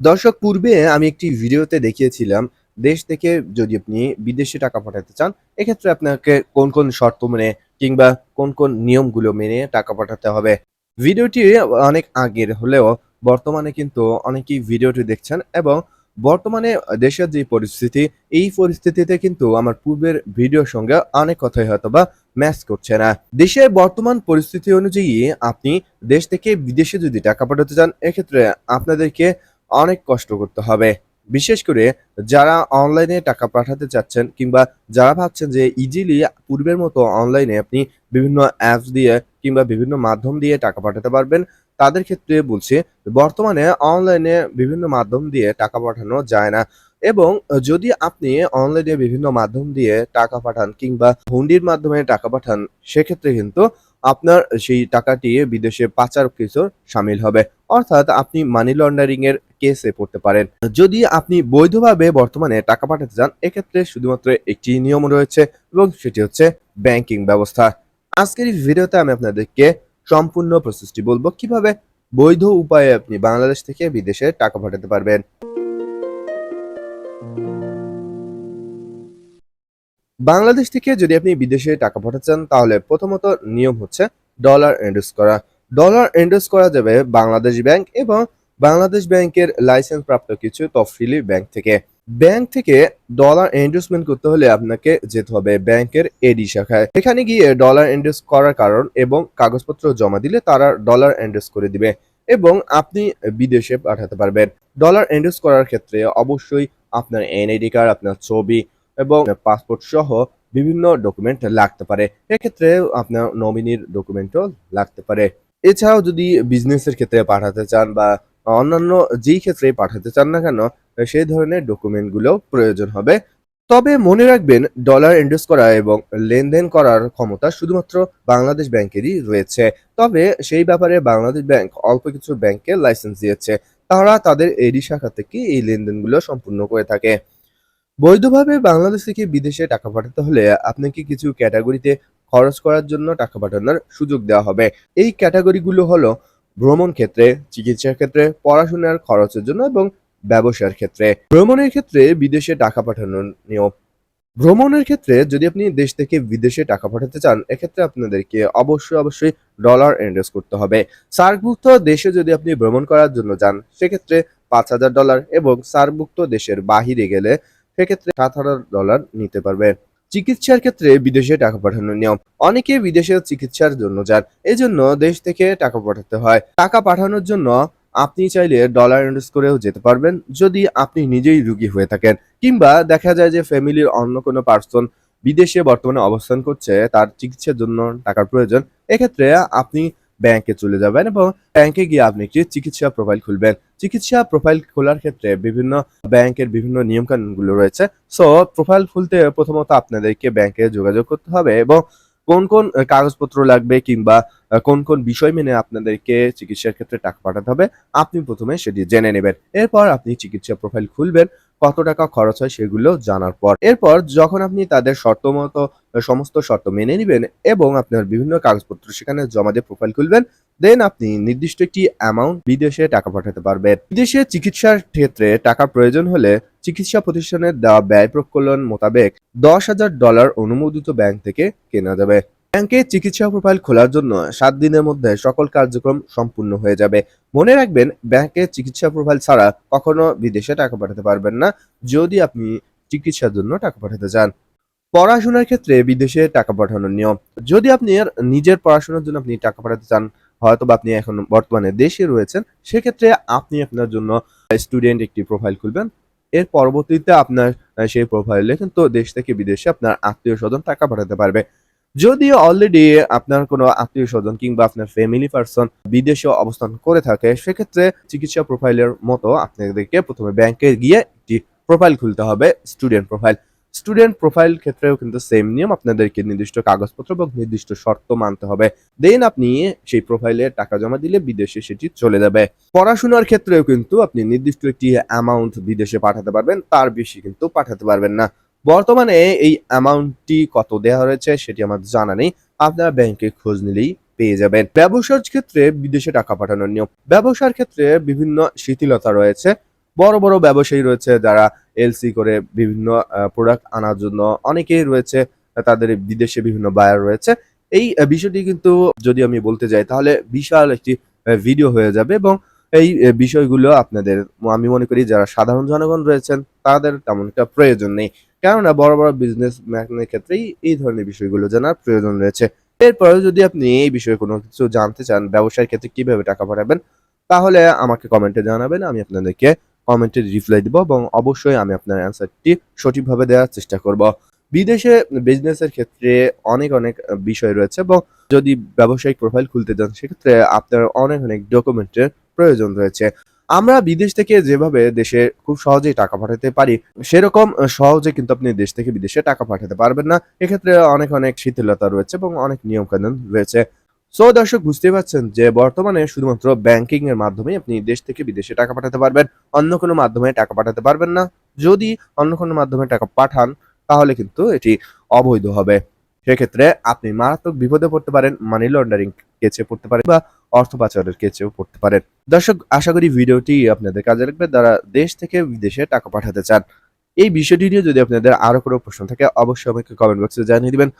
দর্শক, পূর্বে আমি একটি ভিডিওতে দেখিয়েছিলাম, দেশ থেকে যদি আপনি বিদেশে টাকা পাঠাতে চান, এক্ষেত্রে আপনাকে কোন কোন শর্ত মেনে কিংবা কোন কোন নিয়মগুলো মেনে টাকা পাঠাতে হবে। ভিডিওটি অনেক আগের হলেও বর্তমানে কিন্তু অনেকেই ভিডিওটি দেখছেন এবং বর্তমানে দেশের যে পরিস্থিতি, এই পরিস্থিতিতে কিন্তু আমার পূর্বের ভিডিওর সঙ্গে অনেক কথাই হয়তো বা ম্যাচ করছে না। দেশের বর্তমান পরিস্থিতি অনুযায়ী আপনি দেশ থেকে বিদেশে যদি টাকা পাঠাতে চান, এক্ষেত্রে আপনাদেরকে অনেক কষ্ট করতে হবে। বিশেষ করে যারা অনলাইনে টাকা পাঠাতে চাচ্ছেন কিংবা যারা ভাবছেন যে ইজিলি পূর্বের মতো অনলাইনে আপনি বিভিন্ন অ্যাপস দিয়ে কিংবা বিভিন্ন মাধ্যম দিয়ে টাকা পাঠাতে পারবেন, তাদের ক্ষেত্রে বলছি বর্তমানে অনলাইনে বিভিন্ন মাধ্যম দিয়ে টাকা পাঠানো যায় না। এবং যদি আপনি অনলাইনে বিভিন্ন মাধ্যম দিয়ে টাকা পাঠান কিংবা হুন্ডির মাধ্যমে টাকা পাঠান, সেক্ষেত্রে কিন্তু আপনার সেই টাকাটি বিদেশে পাচার কিছুর সামিল হবে। অর্থাৎ আপনি মানি লন্ডারিং এর কেসে পড়তে পারেন। যদি আপনি বৈধভাবে বর্তমানে টাকা পাঠাতে চান, এক্ষেত্রে শুধুমাত্র একটি নিয়ম রয়েছে এবং সেটি হচ্ছে ব্যাংকিং ব্যবস্থা। আজকের এই ভিডিওতে আমি আপনাদেরকে সম্পূর্ণ প্রসেসটি বলব, কীভাবে বৈধ উপায়ে আপনি বাংলাদেশ থেকে বিদেশে টাকা পাঠাতে পারবেন। বাংলাদেশ থেকে যদি আপনি বিদেশে টাকা পাঠাতে চান তাহলে প্রথমত নিয়ম হচ্ছে ডলার এন্ডোস করা। ডলার এন্ডোস করা যাবে বাংলাদেশ ব্যাংক এবং বাংলাদেশ ব্যাংকের লাইসেন্স প্রাপ্ত কিছু তফসিলি ব্যাংক থেকে। ব্যাংক থেকে ডলার এন্ডোসমেন্ট করতে হলে আপনাকে যেতে হবে ব্যাংকের এডি শাখায়। এখানে গিয়ে ডলার এন্ডোস করার কারণ এবং কাগজপত্র জমা দিলে তারা ডলার এন্ডোস করে দিবে এবং আপনি বিদেশে পাঠাতে পারবেন। ডলার এন্ডোস করার ক্ষেত্রে অবশ্যই আপনার এনআইডি কার্ড আপনার ছবি এবং পাসপোর্ট সহ বিভিন্ন ডকুমেন্ট লাগতে পারে। এক্ষেত্রে আপনার নমিনির ডকুমেন্টও লাগতে পারে। এছাড়াও যদি বিজনেসের ক্ষেত্রে পাঠাতে চান বা অন্যান্য যেই ক্ষেত্রে পাঠাতে চান না কেন, সেই ধরনের ডকুমেন্টগুলো প্রয়োজন হবে। তবে মনে রাখবেন ডলার এন্ডোস করা এবং লেনদেন করার ক্ষমতা শুধুমাত্র বাংলাদেশ ব্যাংকেরই রয়েছে। তবে সেই ব্যাপারে বাংলাদেশ ব্যাংক অল্প কিছু ব্যাংকে লাইসেন্স দিয়েছে। তারা তাদের এডি শাখা থেকে এই লেনদেনগুলো সম্পূর্ণ করে থাকে। বৈধভাবে বাংলাদেশ থেকে বিদেশে টাকা পাঠাতে হলে আপনাকে কিছু ক্যাটাগরিতে খরচ করার জন্য টাকা পাঠানোর সুযোগ দেওয়া হবে। এই ক্যাটাগরিগুলো হলো ভ্রমণ ক্ষেত্রে, চিকিৎসার ক্ষেত্রে, পড়াশোনার খরচের জন্য এবং ব্যবসার ক্ষেত্রে। ভ্রমণের ক্ষেত্রে বিদেশে টাকা পাঠানোর নিয়ম। ভ্রমণের ক্ষেত্রে যদি আপনি দেশ থেকে বিদেশে টাকা পাঠাতে চান, এক্ষেত্রে আপনাদেরকে অবশ্যই অবশ্যই ডলার ইনভেস্ট করতে হবে। সার্কভুক্ত দেশে যদি আপনি ভ্রমণ করার জন্য যান, সেক্ষেত্রে পাঁচ হাজার ডলার এবং সার্কভুক্ত দেশের বাহিরে গেলে সেক্ষেত্রে সাত হাজার ডলার নিতে পারবে। চিকিৎসার ক্ষেত্রে বিদেশে টাকা পাঠানোর নিয়ম। অনেকে বিদেশে চিকিৎসার জন্য যান, এজন্য দেশ থেকে টাকা পাঠাতে হয়। টাকা পাঠানোর জন্য আপনি চাইলে ডলার ইনভেস্ট করেও যেতে পারবেন, যদি আপনি নিজেই রুগী হয়ে থাকেন। কিংবা দেখা যায় যে ফ্যামিলির অন্য কোনো পার্সন বিদেশে বর্তমানে অবস্থান করছে, তার চিকিৎসার জন্য টাকার প্রয়োজন, এক্ষেত্রে আপনি ব্যাংকে চলে যাবেন এবং ব্যাংকে গিয়ে আপনি একটি চিকিৎসা প্রোফাইল খুলবেন। চিকিৎসা প্রোফাইল খোলার ক্ষেত্রে বিভিন্ন ব্যাংকের বিভিন্ন নিয়মকানুনগুলো রয়েছে। সো প্রোফাইল খুলতে প্রথমত আপনাদেরকে ব্যাংকে যোগাযোগ করতে হবে এবং কোন কোন কাগজপত্র লাগবে কিংবা কোন কোন বিষয় মেনে আপনাদেরকে চিকিৎসার ক্ষেত্রে টাকা পাঠাতে হবে, আপনি প্রথমে সেটি জেনে নেবেন। এরপর আপনি চিকিৎসা প্রোফাইল খুলবেন, কত টাকা খরচ হয় সেগুলো জানার পর। এরপর যখন আপনি তাদের শর্ত মতো সমস্ত শর্ত মেনে নেবেন এবং আপনার বিভিন্ন কাগজপত্র সেখানে জমা দিয়ে প্রোফাইল খুলবেন দেন আপনি নির্দিষ্ট একটি অ্যামাউন্ট বিদেশে টাকা পাঠাতে পারবেন। বিদেশে চিকিৎসার ক্ষেত্রে টাকা প্রয়োজন হলে চিকিৎসা প্রতিষ্ঠানের দেওয়া ব্যয় প্রকলন মোতাবেক দশ হাজার ডলার অনুমোদিত ব্যাংক থেকে কেনা যাবে। ব্যাংকে চিকিৎসা প্রোফাইল খোলার জন্য সাত দিনের মধ্যে সকল কার্যক্রম সম্পূর্ণ হয়ে যাবে। মনে রাখবেন, ব্যাংকে চিকিৎসা প্রোফাইল ছাড়া কখনো বিদেশে টাকা পাঠাতে পারবেন না, যদি আপনি চিকিৎসার জন্য টাকা পাঠাতে চান। পড়াশোনার ক্ষেত্রে বিদেশে টাকা পাঠানোর নিয়ম। যদি আপনি নিজের পড়াশোনার জন্য আপনি টাকা পাঠাতে চান হয়তো বা আপনি এখন বর্তমানে দেশে রয়েছেন, সেক্ষেত্রে আপনি আপনার জন্য স্টুডেন্ট একটি প্রোফাইল খুলবেন। এর পরবর্তীতে আপনার সেই প্রোফাইলে কিন্তু দেশ থেকে বিদেশে আপনার আত্মীয় স্বজন টাকা পাঠাতে পারবে। যদিও অলরেডি আপনার কোনো আত্মীয় স্বজন কিংবা আপনার ফ্যামিলি পার্সন বিদেশে অবস্থান করে থাকে, সেক্ষেত্রে চিকিৎসা প্রোফাইলের মতো আপনাদেরকে প্রথমে ব্যাংকে গিয়ে একটি প্রোফাইল খুলতে হবে স্টুডেন্ট প্রোফাইল স্টুডেন্ট প্রোফাইল ক্ষেত্রেও কিন্তু সেম নিয়ম। আপনাদেরকে নির্দিষ্ট কাগজপত্র এবং নির্দিষ্ট শর্ত মানতে হবে। দেন আপনি সেই প্রোফাইলে টাকা জমা দিলে বিদেশে সেটি চলে যাবে। পড়াশোনার ক্ষেত্রেও কিন্তু আপনি নির্দিষ্ট একটি অ্যামাউন্ট বিদেশে পাঠাতে পারবেন, তার বেশি কিন্তু পাঠাতে পারবেন না। বর্তমানে এই অ্যামাউন্টটি কত দেওয়া হয়েছে সেটি আমার জানা নেই। আপনারা ব্যাংকে খোঁজ নিলেই পেয়ে যাবেন। ব্যবসার ক্ষেত্রে বিদেশে টাকা পাঠানোর নিয়ম। ব্যবসার ক্ষেত্রে বিভিন্ন শিথিলতা রয়েছে। বড় বড় ব্যবসায়ী রয়েছে যারা এলসি করে বিভিন্ন প্রোডাক্ট আনার জন্য অনেকেই রয়েছে, তাদের বিদেশে বিভিন্ন বায়ার রয়েছে। এই বিষয়টি কিন্তু যদি আমি বলতে যাই, তাহলে বিশাল একটি ভিডিও হয়ে যাবে এবং এই বিষয়গুলো আপনাদের, আমি মনে করি যারা সাধারণ জনগণ রয়েছেন, তাদের তেমন একটা প্রয়োজন নেই। কেননা বড় বড় বিজনেস ম্যানের ক্ষেত্রেই এই ধরনের বিষয়গুলো জানার প্রয়োজন রয়েছে। এরপরেও যদি আপনি এই বিষয়ে কোনো কিছু জানতে চান, ব্যবসার ক্ষেত্রে কীভাবে টাকা পাঠাবেন, তাহলে আমাকে কমেন্টে জানাবেন, আমি আপনাদেরকে কমেন্টে রিপ্লাই দিব এবং অবশ্যই আমি আপনার অ্যান্সারটি সঠিকভাবে দেওয়ার চেষ্টা করব। বিদেশে বিজনেসের ক্ষেত্রে অনেক অনেক বিষয় রয়েছে এবং যদি ব্যবসায়িক প্রোফাইল খুলতে চান, সেক্ষেত্রে আপনার অনেক অনেক ডকুমেন্টের প্রয়োজন রয়েছে। আমরা বিদেশ থেকে যেভাবে দেশে খুব সহজেই টাকা পাঠাতে পারি, সেরকম সহজে কিন্তু আপনি দেশ থেকে বিদেশে টাকা পাঠাতে পারবেন না। এক্ষেত্রে অনেক অনেক শিথিলতা রয়েছে এবং অনেক নিয়ম কানুন রয়েছে। সো দর্শক বুঝতে পারছেন যে বর্তমানে শুধুমাত্র ব্যাংকিং এর মাধ্যমে আপনি দেশ থেকে বিদেশে টাকা পাঠাতে পারবেন। অন্য কোনো মাধ্যমে টাকা পাঠাতে পারবেন না। যদি অন্য কোনো মাধ্যমে টাকা পাঠান, তাহলে কিন্তু এটি অবৈধ হবে। সেক্ষেত্রে আপনি মারাত্মক বিপদে পড়তে পারেন মানি লন্ডারিং কেচে পড়তে পারেন বা অর্থ পাচারের কেচেও পড়তে পারেন। দর্শক, আশা করি ভিডিওটি আপনাদের কাজে লাগবে। যারা দেশ থেকে বিদেশে টাকা পাঠাতে চান, এই বিষয়টি নিয়ে যদি আপনাদের আরও কোনো প্রশ্ন থাকে, অবশ্যই আমাকে কমেন্ট বক্সে জানিয়ে দিবেন।